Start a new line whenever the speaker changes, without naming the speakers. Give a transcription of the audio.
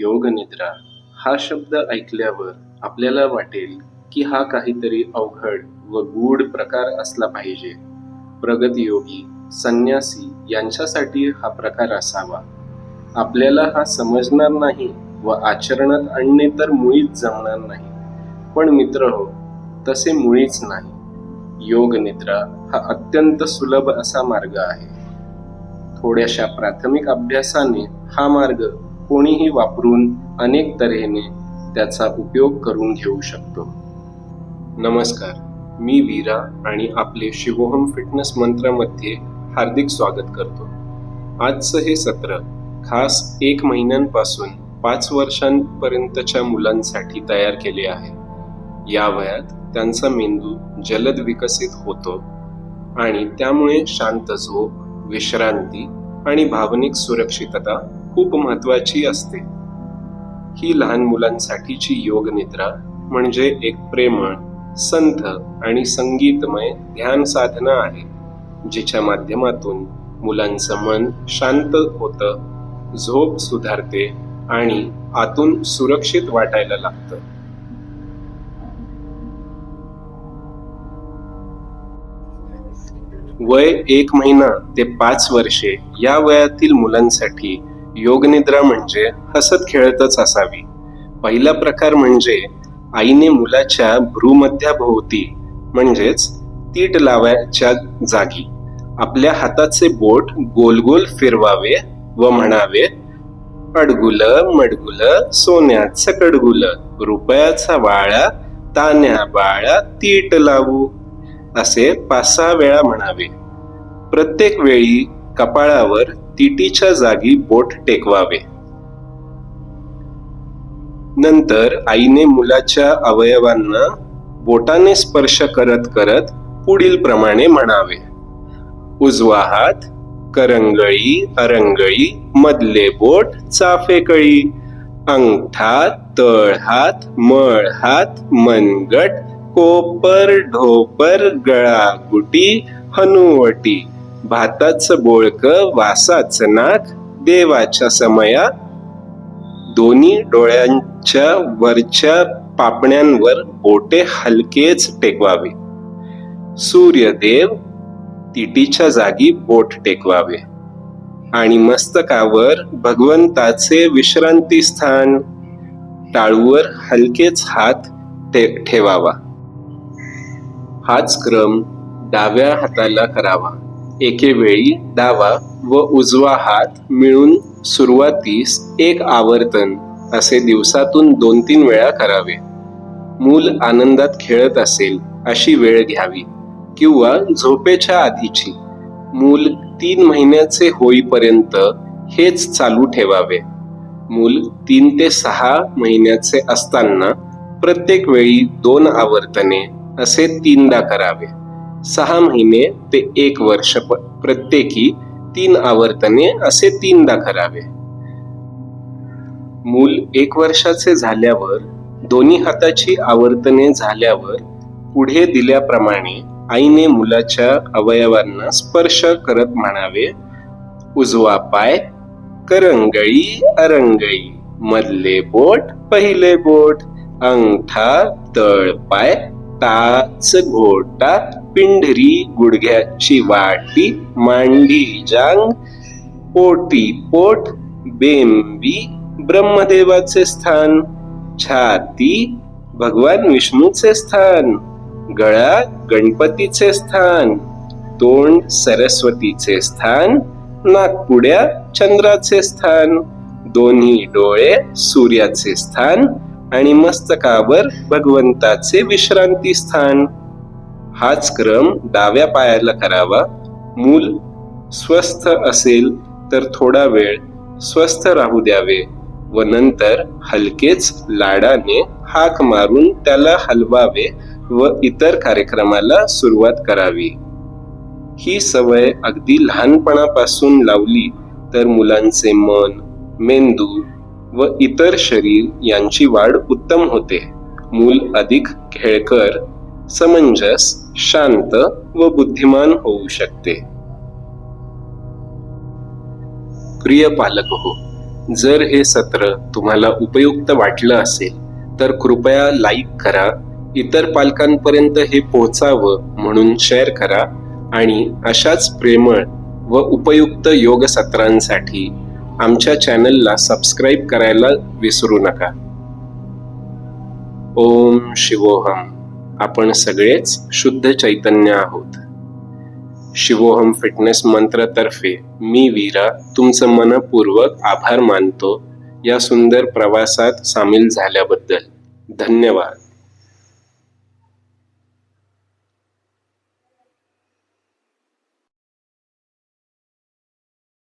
योगनिद्रा हा शब्द ऐकल्यावर आपल्याला वाटेल की हा काहीतरी अवघड व गूढ प्रकार असला पाहिजे. प्रगतयोगी संन्यासी यांच्यासाठी हा प्रकार असावा. आपल्याला हा समजणार नाही व आचरणात आणणे तर मुळीच जमणार नाही. पण मित्र हो तसे मुळीच नाही. योग निद्रा हा अत्यंत सुलभ असा मार्ग आहे. थोड्याशा प्राथमिक अभ्यासाने हा मार्ग कोणीही वापरून अनेक तऱ्हेने त्याचा उपयोग करून घेऊ शकतो. नमस्कार मी वीरा आणि आपले शिवोहम फिटनेस मंत्रामध्ये हार्दिक स्वागत करतो. आजचं हे सत्र खास एक महिन्यांपासून पाच वर्षांपर्यंतच्या मुलांसाठी तयार केले आहे. या वयात त्यांचा मेंदू जलद विकसित होतो आणि त्यामुळे शांत झोप विश्रांती आणि भावनिक सुरक्षितता खूप महत्वाची असते. ही लहान मुलांसाठीची योग निद्रा म्हणजे एक प्रेमळ संथ आणि संगीतमय ध्यान साधना आहे जिच्या माध्यमातून मुलांचं मन शांत होतं झोप सुधारते आणि आतून सुरक्षित वाटायला लागतं. वय एक महिना ते पाच वर्षे या वयातील मुलांसाठी योगनिद्रा म्हणजे हसत खेळतच असावी. पहिला प्रकार म्हणजे आईने मुलाच्या भ्रूमध्याभोवती म्हणजेच तीट लावायच्या जागी आपल्या हाताचे बोट गोल गोल फिरवावे व म्हणावे अडगुल मडगुल सोन्याचं कडगुल रुपयाचा वाळा तान्या बाळा तीट लावू असे पाच सहा वेळा म्हणावे. प्रत्येक वेळी कपाळावर तिटीच्या जागी बोट टेकवावे. नंतर आईने मुलाच्या अवयवांना बोटाने स्पर्श करत करत पुढील प्रमाणे म्हणावे. उजवा हात करंगळी अरंगळी मधले बोट चाफेकळी. अंगठा तळहात मळहात मनगट कोपर ढोपर गळागुटी हनुवटी. भाताचं बोळक वासाचं नाक देवाच्या समया दोन्ही डोळ्यांच्या वरच्या पापण्यांवर बोटे हलकेच टेकवावे. सूर्यदेव तिटीच्या जागी बोट टेकवावे. आणि मस्तकावर भगवंताचे विश्रांती स्थान टाळूवर हलकेच हात ठेवावा. हाच क्रम डाव्या हाताला करावा. एके वेळी डावा व उजवा हात मिळून सुरुवातीस एक आवर्तन असे दिवसातून दोन तीन वेळा करावे. मूल आनंदात खेळत असेल अशी वेळ घ्यावी किंवा झोपेच्या आधीची मूल तीन महिन्याचे होईपर्यंत हेच चालू ठेवावे. मूल तीन ते सहा महिन्याचे असताना प्रत्येक वेळी दोन आवर्तने असे तीनदा करावे. सहा महिने ते एक वर्ष प्रत्येकी तीन आवर्तने असे तीनदा करावे. मूल एक वर्षाचे झाल्यावर दोन्ही हाताची आवर्तने झाल्यावर पुढे दिल्याप्रमाणे आईने मुलाच्या अवयवांना स्पर्श करत म्हणावे उजवा पाय करंगळी अरंगळी मधले बोट पहिले बोट अंगठा तळपाय टाच घोटा पिंढरी गुडघ्याची वाटी मांडी जांग पोटी पोट बेंबी ब्रह्मदेवाचे स्थान छाती भगवान विष्णूचे स्थान गळा गणपतीचे स्थान तोंड सरस्वतीचे स्थान नागपुड्या चंद्राचे स्थान दोन्ही डोळे सूर्याचे स्थान आणि मस्तकावर भगवंताचे विश्रांती स्थान. हाच क्रम डाव्या पायाला करावा. मूल स्वस्थ असेल तर थोडा वेळ स्वस्थ राहू द्यावे व नंतर हलकेच लाडाने हाक मारून त्याला हलवावे व इतर कार्यक्रमाला सुरुवात करावी. ही सवय अगदी लहानपणापासून लावली तर मुलांचे मन मेंदू व इतर शरीर यांची वाढ उत्तम होते. मूल अधिक खेळकर समंजस शांत व बुद्धिमान होऊ शकते. प्रिय पालक हो जर हे सत्र तुम्हाला उपयुक्त वाटलं असेल तर कृपया लाईक करा इतर पालकांपर्यंत हे पोहोचावं म्हणून शेअर करा आणि अशाच प्रेमळ व उपयुक्त योग सत्रांसाठी आमच्या चॅनलला सबस्क्राईब करायला विसरू नका. ओम शिवोहम. आपण सगळेच शुद्ध चैतन्य आहोत. शिवोहम फिटनेस मंत्रतर्फे मी वीरा तुमचं मनपूर्वक आभार मानतो या सुंदर प्रवासात सामील झाल्याबद्दल. धन्यवाद.